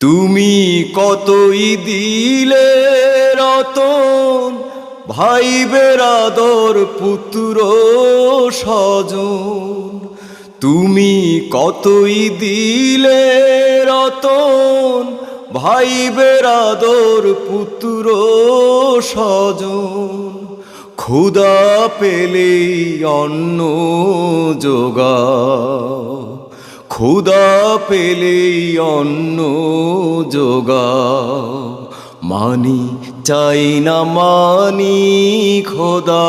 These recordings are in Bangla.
তুমি কতই দিলে রতন ভাই বেরাদর পুত্র স্বজন। তুমি কতই দিলে রতন ভাই বেরাদর পুত্র স্বজন। ক্ষুদা পেলেই অন্ন যোগা ক্ষুদা পেলেই অন্ন যোগা। মানি চাই না, মানি খোদা।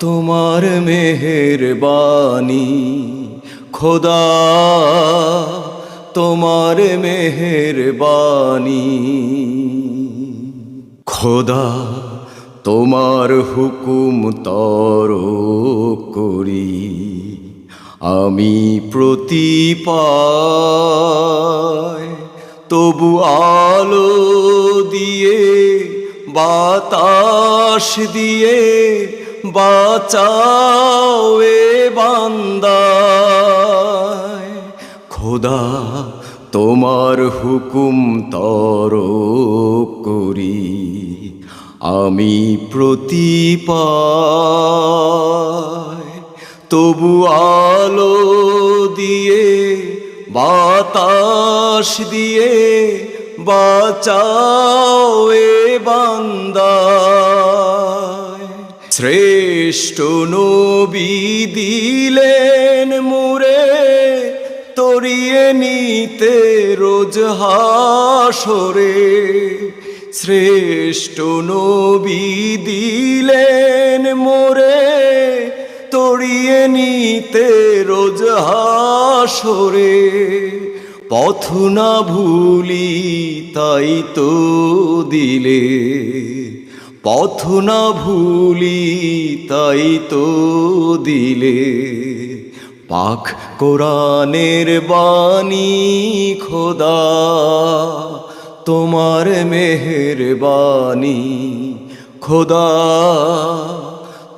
তোমার মেহের বাণী খোদা। তোমার মেহের বাণী খোদা। তোমার হুকুম তর করি। আমি প্রতিপায়, তবু আলো দিয়ে, বাতাস দিয়ে বাঁচাও এ বান্দায়। খোদা তোমার হুকুম তর করি, আমি প্রতিপায়। তবু আলো দিয়ে, বাতাস দিয়ে বাঁচাও এ বান্দায়। শ্রেষ্ঠ নবী দিলেন মুরে, তরিয়ে নিতে রোজ হাসরে। শ্রেষ্ঠ নবী দিলেন মোরে তড়িয়ে নিতে রোজ হাসরে, পথ না ভুলি তাই তো দিলে। পথ না ভুলি তাই তো দিলে। পাক কোরআনের বাণী খোদা, তোমার মেহের বাণী খোদা।